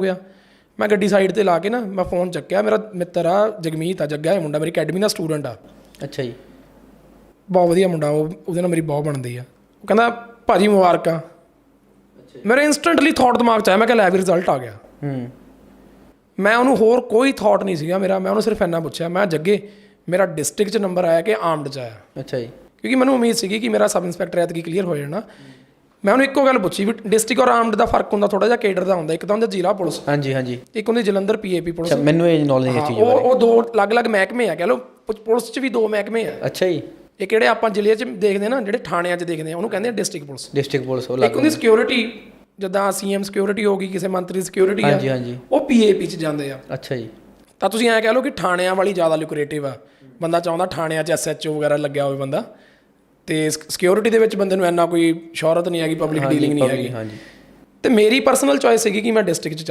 ਗਿਆ। ਮੈਂ ਗੱਡੀ ਸਾਈਡ ਤੇ ਲਾ ਕੇ ਨਾ ਮੈਂ ਫੋਨ ਚੱਕਿਆ। ਮੇਰਾ ਮਿੱਤਰ ਆ ਜਗਮੀਤ ਆ ਜੱਗਾ ਇਹ ਮੁੰਡਾ। ਮੇਰੀ ਅਕੈਡਮੀ ਦਾ ਸਟੂਡੈਂਟ ਆ। ਅੱਛਾ ਜੀ। ਬਹੁਤ ਵਧੀਆ ਮੁੰਡਾ ਉਹ ਉਹਦੇ ਨਾਲ ਮੇਰੀ ਬਹੁਤ ਬਣਦੀ ਆ। ਉਹ ਕਹਿੰਦਾ ਭਾਜੀ ਮੁਬਾਰਕਾਂ। ਮੇਰੇ ਇਨਸਟੈਂਟਲੀ ਥਾਟ ਦਿਮਾਗ ਚ ਆਇਆ। ਮੈਂ ਕਿਹਾ ਲੈ ਵੀ ਰਿਜ਼ਲਟ ਆ ਗਿਆ। ਹੂੰ। ਮੈਂ ਉਹਨੂੰ ਹੋਰ ਕੋਈ ਥਾਟ ਨਹੀਂ ਸੀਗਾ ਮੇਰਾ। ਮੈਂ ਉਹਨੂੰ ਸਿਰਫ ਇੰਨਾ ਪੁੱਛਿਆ ਮੈਂ ਜੱਗੇ ਮੇਰਾ ਡਿਸਟ੍ਰਿਕਟ ਚ ਨੰਬਰ ਆਇਆ ਕਿ ਆਰਮਡ ਚ ਆਇਆ? ਅੱਛਾ ਜੀ। ਕਿਉਂਕਿ ਮੈਨੂੰ ਉਮੀਦ ਸੀਗੀ ਕਿ ਮੇਰਾ ਸਬ ਇੰਸਪੈਕਟਰ ਐਤਕੀ ਕਲੀਅਰ ਹੋ ਜਾਣਾ। ਮੈਂ ਉਹਨੂੰ ਇੱਕੋ ਗੱਲ ਪੁੱਛੀ ਵੀ ਡਿਸਟ੍ਰਿਕਟ ਔਰ ਆਰਮਡ ਦਾ ਫ਼ਰਕ ਹੁੰਦਾ ਥੋੜਾ ਜਿਹਾ ਕੇਡਰ ਦਾ ਹੁੰਦਾ ਇੱਕ ਤਾਂ ਹੁੰਦਾ ਜ਼ਿਲ੍ਹਾ ਪੁਲਿਸ। ਹਾਂਜੀ ਹਾਂਜੀ। ਇੱਕ ਹੁੰਦੀ ਜਲੰਧਰ ਪੀਏਪੀ ਪੁਲਿਸ। ਅੱਛਾ ਮੈਨੂੰ ਇਹ ਨੌਲੇਜ ਹਾਂ, ਚੀਜ਼ ਉਹ ਉਹ ਦੋ ਅਲੱਗ-ਅਲੱਗ ਮਹਿਕਮੇ ਆ ਕਹ ਲਓ ਪੁਲਿਸ 'ਚ ਵੀ ਦੋ ਮਹਿਕਮੇ ਆ। ਅੱਛਾ ਜੀ। ਇਹ ਕਿਹੜੇ ਆਪਾਂ ਜ਼ਿਲ੍ਹੇ 'ਚ ਦੇਖਦੇ ਨਾ ਜਿਹੜੇ ਥਾਣਿਆਂ 'ਚ ਦੇਖਦੇ ਆ ਉਹਨੂੰ ਕਹਿੰਦੇ ਆ ਡਿਸਟ੍ਰਿਕਟ ਪੁਲਿਸ। ਡਿਸਟ੍ਰਿਕਟ ਪੁਲਿਸ ਉਹ ਇੱਕ ਲੱਗ ਹੁੰਦੀ। ਸਿਕਿਉਰਿਟੀ ਜਿੱਦਾਂ ਸੀਐਮ ਸਿਕਿਉਰਿਟੀ ਹੋ ਗਈ ਕਿਸੇ ਮੰਤਰੀ ਸਿਕਿਉਰਿਟੀ ਆ। ਹਾਂਜੀ ਹਾਂਜੀ। ਉਹ ਪੀਏਪੀ 'ਚ ਜਾਂਦੇ ਆ। ਅੱਛਾ ਜੀ। ਤਾਂ ਤੁਸੀਂ ਐਂ ਕਹਿ ਲਓ ਕਿ ਥਾਣਿਆਂ ਵਾਲੀ ਜ਼ਿਆਦਾ ਲੁਕਰੇਟਿਵ ਆ। ਬੰਦਾ ਚਾਹੁੰਦਾ ਥਾਣਿਆਂ 'ਚ ਐਸਐਚਓ ਵਗੈਰਾ ਲੱਗਿਆ ਹੋਵੇ ਬੰਦਾ। ਤੇ ਸਿਕਿਉਰਿਟੀ ਦੇ ਵਿੱਚ ਬੰਦੇ ਨੂੰ ਇੰਨਾ ਕੋਈ ਸ਼ੌਹਰਤ ਨਹੀਂ ਹੈਗੀ ਪਬਲਿਕ ਡੀਲਿੰਗ ਨਹੀਂ ਹੈਗੀ। ਹਾਂਜੀ। ਤੇ ਮੇਰੀ ਪਰਸਨਲ ਚੋਇਸ ਸੀਗੀ ਕਿ ਮੈਂ ਡਿਸਟ੍ਰਿਕਟ 'ਚ